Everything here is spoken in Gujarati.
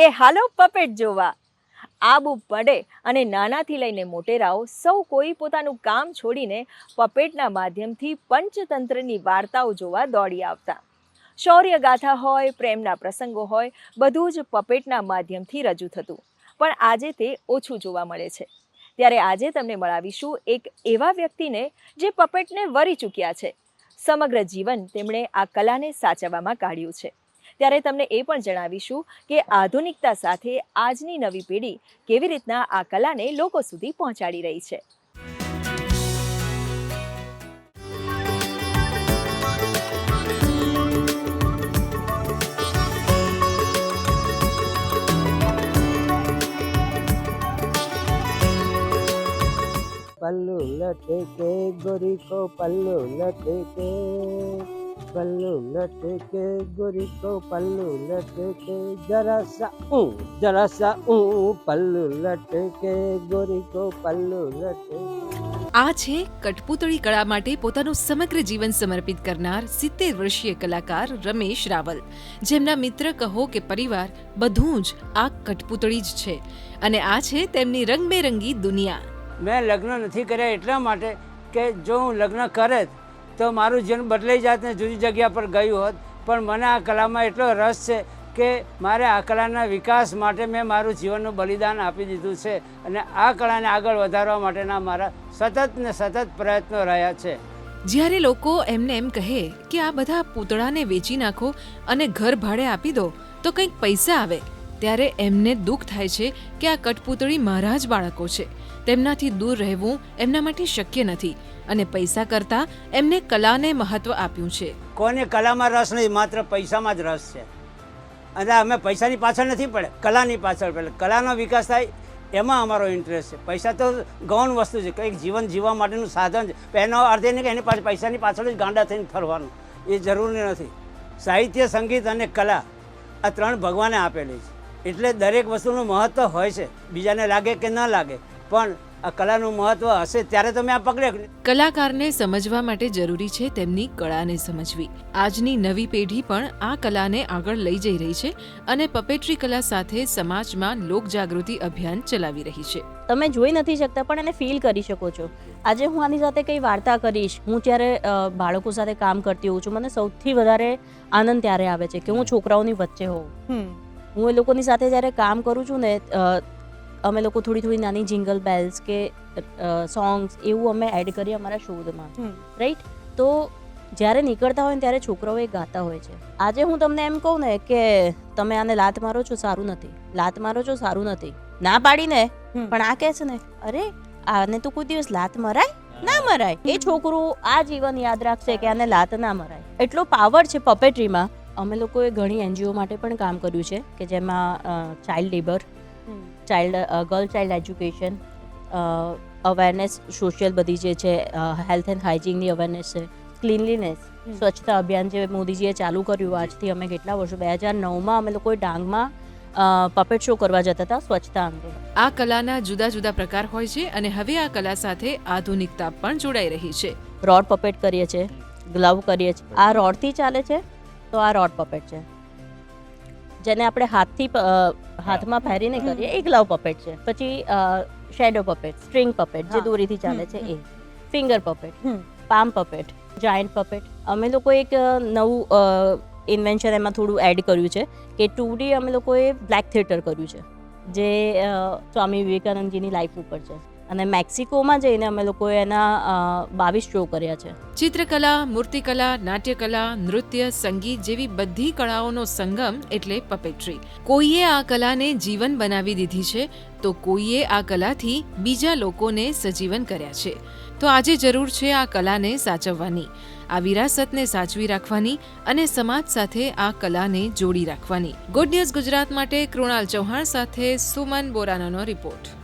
એ હાલો પપેટ જોવા. આબુ પડે અને નાનાથી લઈને મોટેરાઓ સૌ કોઈ પોતાનું કામ છોડીને પપેટના માધ્યમથી પંચતંત્રની વાર્તાઓ જોવા દોડી આવતા. શૌર્ય ગાથા હોય, પ્રેમના પ્રસંગો હોય, બધું જ પપેટના માધ્યમથી રજૂ થતું. પણ આજે તે ઓછું જોવા મળે છે. ત્યારે આજે તમને મળાવીશું એક એવા વ્યક્તિને જે પપેટને વરી ચૂક્યા છે. સમગ્ર જીવન તેમણે આ કલાને સાચવવામાં કાઢ્યું છે. ત્યારે તમને એ પણ જણાવીશું કે આધુનિકતા સાથે આજની નવી પેઢી કેવી રીતના આ કલાને લોકો સુધી પહોંચાડી રહી છે. પલ્લુ લટકે ગોરી કો પલ્લુ લટકે પલ્લુ લટકે ગોરી કો પલ્લુ લટકે જરસા જરા સા ઊં પલ્લુ લટકે ગોરી કો પલ્લુ લટકે આ છે કઠપૂતળી કળા માટે પોતાનું સમગ્ર જીવન સમર્પિત કરનાર સિત્તેર વર્ષીય કલાકાર રમેશ રાવલ જેમના મિત્ર કહો કે પરિવાર બધું જ આ કઠપૂતળી જ છે અને આ છે તેમની રંગબેરંગી દુનિયા મેં લગ્ન નથી કર્યા એટલા માટે કે જો હું લગ્ન કરે તો મારું જીવન બદલાઈ જાત ને જુદી જગ્યા પર ગયું હોત. પણ મને આ કલામાં એટલો રસ છે કે મારે આ કલાના વિકાસ માટે મેં મારું જીવનનું બલિદાન આપી દીધું છે અને આ કલાને આગળ વધારવા માટેના મારા સતત ને સતત પ્રયત્નો રહ્યા છે. જ્યારે લોકો એમને એમ કહે કે આ બધા પૂતળાને વેચી નાખો અને ઘર ભાડે આપી દો, તો કંઈક પૈસા આવે. ત્યારે એમને દુઃખ થાય છે કે આ કઠપૂતળી મારા જ બાળકો છે. તેમનાથી દૂર રહેવું એમના માટે શક્ય નથી અને પૈસા કરતાં એમને કલાને મહત્વ આપ્યું છે. કોને કલામાં રસ નહીં, માત્ર પૈસામાં જ રસ છે. અને અમે પૈસાની પાછળ નથી પડે કલાની પાછળ પડે કલાનો વિકાસ થાય, એમાં અમારો ઇન્ટરેસ્ટ છે. પૈસા તો ગૌણ વસ્તુ છે, કંઈક જીવન જીવવા માટેનું સાધન છે. એનો અર્થ એ કે એની પાસે પૈસાની પાછળ જ ગાંડા થઈને ફરવાનું. એ જરૂરી નથી. સાહિત્ય, સંગીત અને કલા આ ત્રણ ભગવાને આપેલી છે. એટલે દરેક વસ્તુનું મહત્ત્વ હોય છે. બીજાને લાગે કે ન લાગે. પણ આ કલાનું મહત્ત્વ હશે ત્યારે તમે આ પકડે કલાકારને સમજવા માટે જરૂરી છે તેમની કળાને સમજવી. આજની નવી પેઢી પણ આ કલાને આગળ લઈ જઈ રહી છે અને પપેટ્રી કલા સાથે સમાજમાં લોકજાગૃતિ અભિયાન ચલાવી રહી છે. તમે જોઈ નથી શકતા પણ એને ફીલ કરી શકો છો. આજે હું આની સાથે કંઈ વાર્તા કરીશ હું જ્યારે બાળકો સાથે કામ કરતી હોઉં છું મને સૌથી વધારે આનંદ ત્યારે આવે છે કે હું છોકરાઓની વચ્ચે હોઉં. હું એ લોકોની સાથે જ્યારે કામ કરું છું ને અમે લોકો થોડી થોડી નાની જિંગલ બેલ્સ કે સોંગ્સ એવું અમે એડ કરીએ અમારા શોધમાં. રાઈટ તો જ્યારે નીકળતા હોય ને ત્યારે છોકરાઓ એ ગાતા હોય છે. આજે હું તમને એમ કહું ને કે તમે આને લાત મારો છો સારું નથી. લાત મારો છો સારું નથી. ના પાડીને પણ આ કહે છે ને અરે આને તો કોઈ દિવસ લાત મરાય? ના મરાય. એ છોકરું આ જીવન યાદ રાખશે કે આને લાત ના મરાય. એટલો પાવર છે પપેટ્રીમાં અમે લોકોએ ઘણી એનજીઓ માટે પણ કામ કર્યું છે કે જેમાં child labour child girl child education awareness social બધી જે છે હેલ્થ એન્ડ હાઇજીનની અવેરનેસ છે ક્લીનલીનેસ સ્વચ્છતા અભિયાન જે મોદીજીએ ચાલુ કર્યું આજથી અમે કેટલા વર્ષો બે હજાર નવમાં અમે લોકોએ ડાંગમાં પપેટ શો કરવા જતા હતા સ્વચ્છતા અંગે આ કલાના જુદા જુદા પ્રકાર હોય છે અને હવે આ કલા સાથે આધુનિકતા પણ જોડાઈ રહી છે. રોડ પપેટ કરીએ છીએ ગ્લવ કરીએ છીએ. આ રોડથી ચાલે છે તો આ રોડ પપેટ છે. જેને આપણે હાથથી હાથમાં પહેરીને કરીએ એ ગ્લવ પપેટ છે. પછી શેડો પપેટ સ્ટ્રિંગ પપેટ જે દોરીથી ચાલે છે એ. Finger puppet palm puppet giant puppet અમે લોકો એક નવું ઇન્વેન્શન એમાં થોડું એડ કર્યું છે કે ટુ ડી અમે લોકોએ બ્લેક થિયેટર કર્યું છે. જે સ્વામી વિવેકાનંદજીની લાઈફ ઉપર છે. અને મેક્સિકોમાં જઈને અમે લોકોએ એના બાવીસ શો કર્યા છે. ચિત્રકલા, મૂર્તિકલા, નાટ્યકલા, નૃત્ય, સંગીત જેવી બધી કળાઓનો સંગમ એટલે પપેટ્રી કોઈએ આ કલાને જીવન બનાવી દીધી છે, તો કોઈએ આ કલાથી બીજા લોકોને સજીવન કર્યા છે. તો આજે જરૂર છે આ કલાને સાચવવાની. આ વિરાસતને સાચવી રાખવાની અને સમાજ સાથે આ કલાને જોડી રાખવાની. ગુડ ન્યૂઝ ગુજરાત માટે કૃણાલ ચૌહાણ સાથે સુમન બોરાનાનો રિપોર્ટ